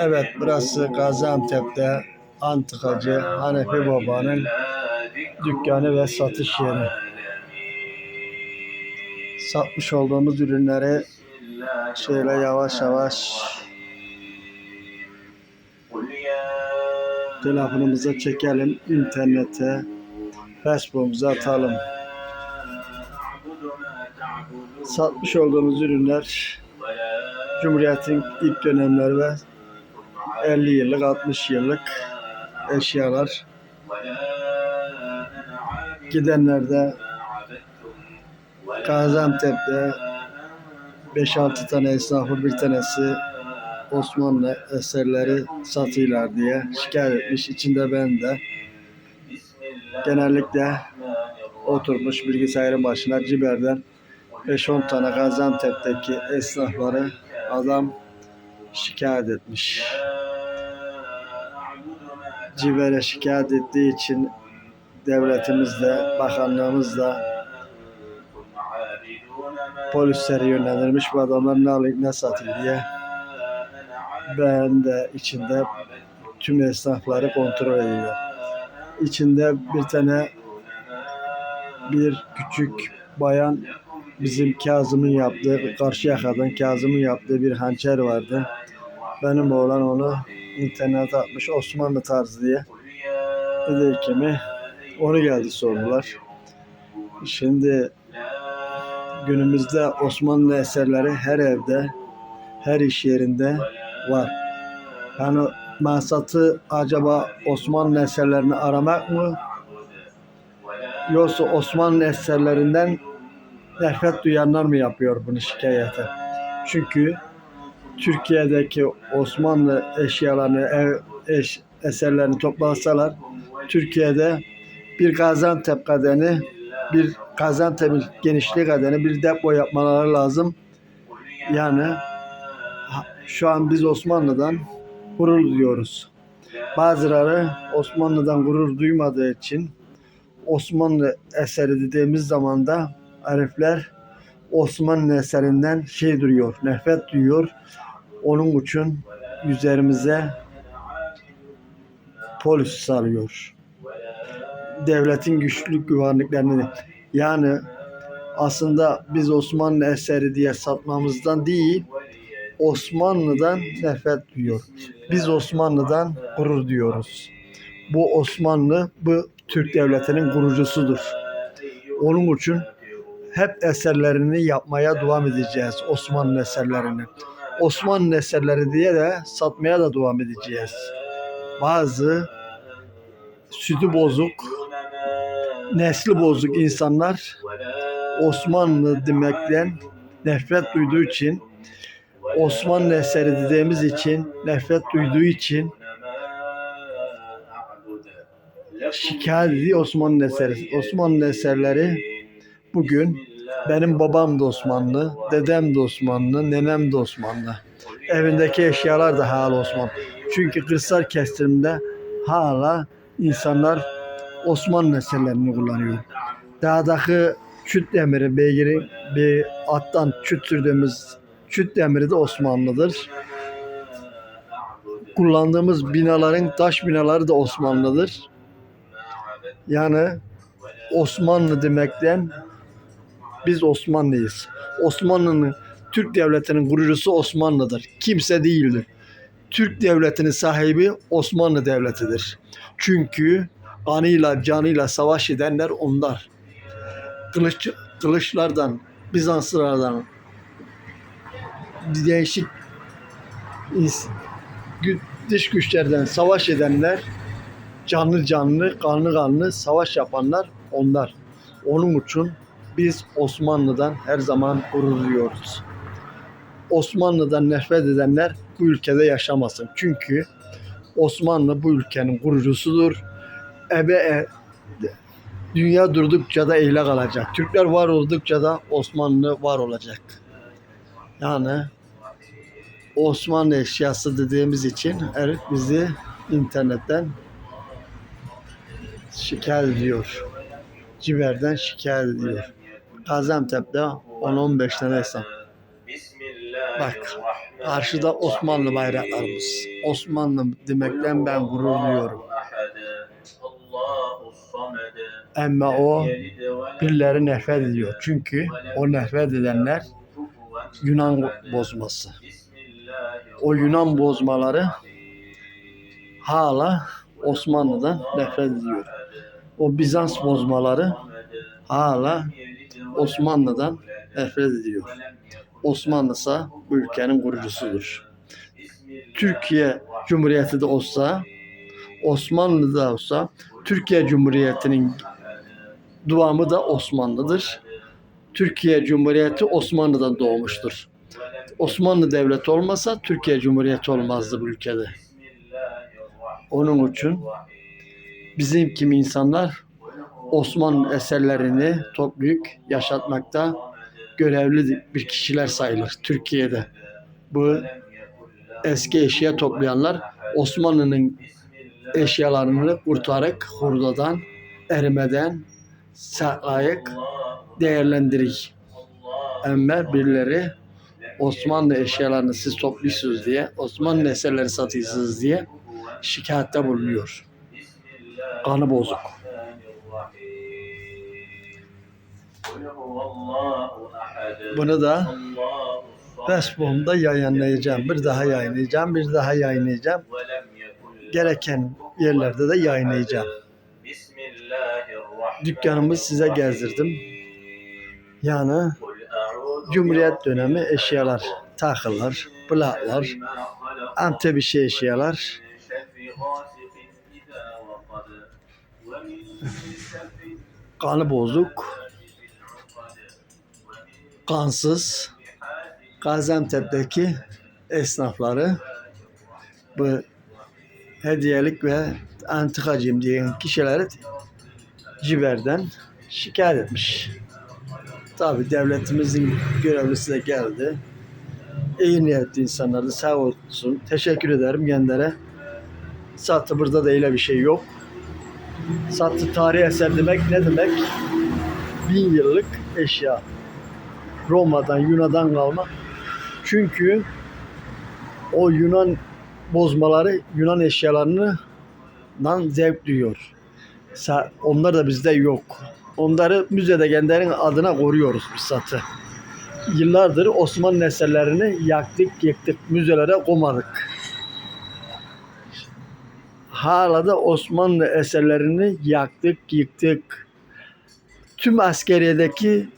Evet burası Gaziantep'te Antikacı Hanefi Baba'nın dükkanı ve satış yeri. Satmış olduğumuz ürünleri şöyle yavaş yavaş telefonumuza çekelim, internete, Facebook'umuza atalım. Satmış olduğumuz ürünler Cumhuriyet'in ilk dönemleri ve 50 yıllık, 60 yıllık eşyalar. Gidenlerde Gaziantep'te 5-6 tane esnafı bir tanesi Osmanlı eserleri satıyorlar diye şikayet etmiş. İçinde ben de genellikle oturmuş bilgisayarın başına Ciber'den 5-10 tane Gaziantep'teki esnafları adam şikayet etmiş. Ciber'e şikayet ettiği için devletimiz de, bakanlığımız da polisleri yönlendirmiş bu adamlar ne alayım ne satayım diye. Ben de içinde tüm esnafları kontrol ediyor. İçinde bir tane bir küçük bayan bizim Kazım'ın yaptığı, karşı yakadan Kazım'ın yaptığı bir hançer vardı. Benim oğlan onu internete atmış Osmanlı tarzı diye. Dedi ki mi onu geldi sordular. Şimdi günümüzde Osmanlı eserleri her evde, her iş yerinde var. Yani maksatı acaba Osmanlı eserlerini aramak mı? Yoksa Osmanlı eserlerinden nefret duyanlar mı yapıyor bunu şikayeti? Çünkü Türkiye'deki Osmanlı eşyalarını, eş, eserlerini toplasalar Türkiye'de bir Gaziantep kadeni, bir Gaziantep'in genişliği kadeni bir depo yapmaları lazım. Yani şu an biz Osmanlı'dan gurur duyuyoruz. Bazıları Osmanlı'dan gurur duymadığı için Osmanlı eseri dediğimiz zaman da Arifler Osmanlı eserinden şey duruyor, nefret duyuyor. Onun için üzerimize polis sarıyor. Devletin güçlü güvenliklerini yani aslında biz Osmanlı eseri diye satmamızdan değil Osmanlı'dan nefret duyuyor. Biz Osmanlı'dan gurur duyuyoruz. Bu Osmanlı bu Türk devletinin kurucusudur. Onun için hep eserlerini yapmaya devam edeceğiz. Osmanlı eserlerini. Osmanlı eserleri diye de satmaya da devam edeceğiz. Bazı sütü bozuk, nesli bozuk insanlar Osmanlı demekten nefret duyduğu için Osmanlı eseri dediğimiz için nefret duyduğu için şikayet ediyor Osmanlı eseri. Osmanlı eserleri bugün benim babam da Osmanlı, dedem de Osmanlı, nenem de Osmanlı. Evindeki eşyalar da hala Osmanlı. Çünkü kırsal kesimde hala insanlar Osmanlı eserlerini kullanıyor. Dağdaki çüt demiri, beygiri bir attan çüt sürdüğümüz çüt demiri de Osmanlıdır. Kullandığımız binaların taş binaları da Osmanlıdır. Yani Osmanlı demekten biz Osmanlıyız. Osmanlı'nın Türk devletinin kurucusu Osmanlı'dır. Kimse değildir. Türk devletinin sahibi Osmanlı devletidir. Çünkü anıyla canıyla savaş edenler onlar. Kılıç, kılıçlardan, Bizanslılardan değişik dış güçlerden savaş edenler canlı canlı, kanlı kanlı savaş yapanlar onlar. Onun için biz Osmanlı'dan her zaman gurur duyuyoruz. Osmanlı'dan nefret edenler bu ülkede yaşamasın. Çünkü Osmanlı bu ülkenin kurucusudur. Ebe e, dünya durdukça da eyle kalacak. Türkler var oldukça da Osmanlı var olacak. Yani Osmanlı eşyası dediğimiz için herif bizi internetten şikayet ediyor. Ciber'den şikayet ediyor. Gaziantep'te 10-15 tane esnaf. Bak, Karşıda Osmanlı bayraklarımız. Osmanlı demekten ben gurur duyuyorum. Ama o birileri nefret ediyor. Çünkü o nefret edenler Yunan bozması. O Yunan bozmaları hala Osmanlı'dan nefret ediyor. O Bizans bozmaları hala Osmanlı'dan nefret ediyor. Osmanlı ise bu ülkenin kurucusudur. Türkiye Cumhuriyeti de olsa, Osmanlı da olsa, Türkiye Cumhuriyeti'nin duamı da Osmanlı'dır. Türkiye Cumhuriyeti Osmanlı'dan doğmuştur. Osmanlı Devleti olmasa Türkiye Cumhuriyeti olmazdı bu ülkede. Onun için bizim kimi insanlar Osmanlı eserlerini toplayıp yaşatmakta görevli bir kişiler sayılır Türkiye'de. Bu eski eşya toplayanlar Osmanlı'nın eşyalarını kurtarıp hurdadan, erimeden saklayıp değerlendirik. Ama birileri Osmanlı eşyalarını siz topluyorsunuz diye, Osmanlı eserleri satıyorsunuz diye şikayette bulunuyor. Kanı bozuk. Bunu da Facebook'umda yayınlayacağım. Bir daha yayınlayacağım, bir daha yayınlayacağım. Gereken yerlerde de yayınlayacağım. Dükkanımı size gezdirdim. Yani Cumhuriyet dönemi eşyalar, takılar, plaklar, Antepişi eşyalar. Kanı bozuk, kansız Gaziantep'teki esnafları bu hediyelik ve antikacıyım diyen kişileri Ciber'den şikayet etmiş. Tabi devletimizin görevlisi de geldi. İyi niyetli insanlar da sağ olsun. Teşekkür ederim gençlere. Satı burada da öyle bir şey yok. Satı tarihi eser demek ne demek? Bin yıllık eşya. Roma'dan, Yunan'dan kalma. Çünkü o Yunan bozmaları Yunan eşyalarından zevk duyuyor. Onlar da bizde yok. Onları müzede kendilerinin adına koruyoruz biz satı. Yıllardır Osmanlı eserlerini yaktık, yıktık, müzelere koymadık. Hala da Osmanlı eserlerini yaktık, yıktık. Tüm askeriyedeki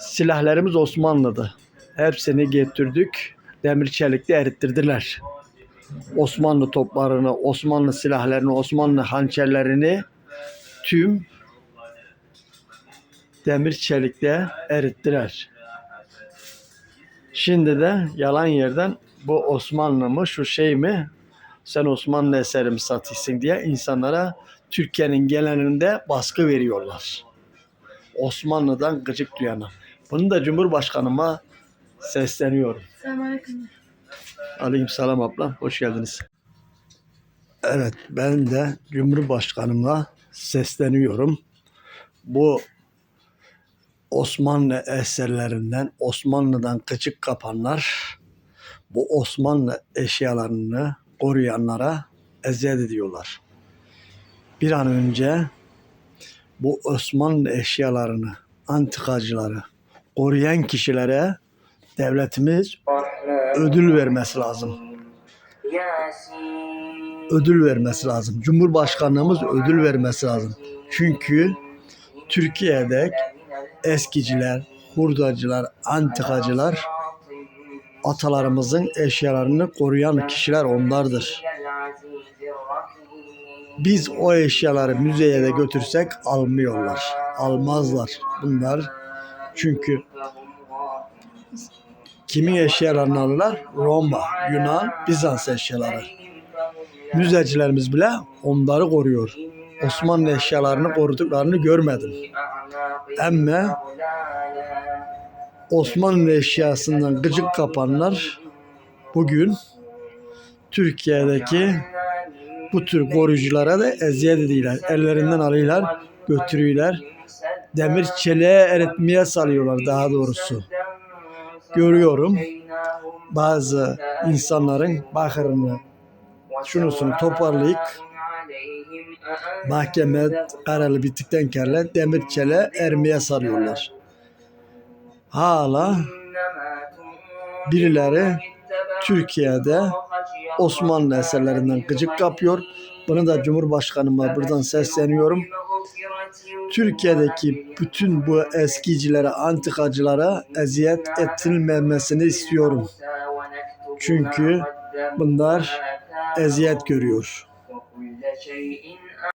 silahlarımız Osmanlı'dı. Hepsini getirdik. Demir çelikte erittirdiler. Osmanlı toplarını, Osmanlı silahlarını, Osmanlı hançerlerini tüm demir çelikte erittiler. Şimdi de yalan yerden bu Osmanlı mı şu şey mi sen Osmanlı eseri mi satıyorsun diye insanlara Türkiye'nin geleninde baskı veriyorlar. Osmanlı'dan gıcık duyana. Bunu da Cumhurbaşkanıma sesleniyorum. Selamünaleyküm. Aleyküm selam abla. Hoş geldiniz. Evet ben de Cumhurbaşkanıma sesleniyorum. Bu Osmanlı eserlerinden Osmanlı'dan kıçık kapanlar bu Osmanlı eşyalarını koruyanlara eziyet ediyorlar. Bir an önce bu Osmanlı eşyalarını, antikacıları koruyan kişilere devletimiz ödül vermesi lazım. Ödül vermesi lazım. Cumhurbaşkanlığımız ödül vermesi lazım. Çünkü Türkiye'de eskiciler, hurdacılar, antikacılar atalarımızın eşyalarını koruyan kişiler onlardır. Biz o eşyaları müzeye de götürsek almıyorlar. Almazlar. Bunlar çünkü kimin eşyalarını alırlar? Roma, Yunan, Bizans eşyaları. Müzecilerimiz bile onları koruyor. Osmanlı eşyalarını koruduklarını görmedim. Ama Osmanlı eşyasından gıcık kapanlar bugün Türkiye'deki bu tür koruyuculara da eziyet ediyorlar. Ellerinden alıyorlar, götürüyorlar. Demir çeliğe eritmeye salıyorlar daha doğrusu. görüyorum. Bazı insanların bakırını şunusunu toparlayıp mahkeme kararı bittikten kere demirçele ermeye sarıyorlar. Hala birileri Türkiye'de Osmanlı eserlerinden gıcık kapıyor. Bunu da Cumhurbaşkanıma buradan sesleniyorum. Türkiye'deki bütün bu eskicilere, antikacılara eziyet ettilmemesini istiyorum. Çünkü bunlar eziyet görüyor.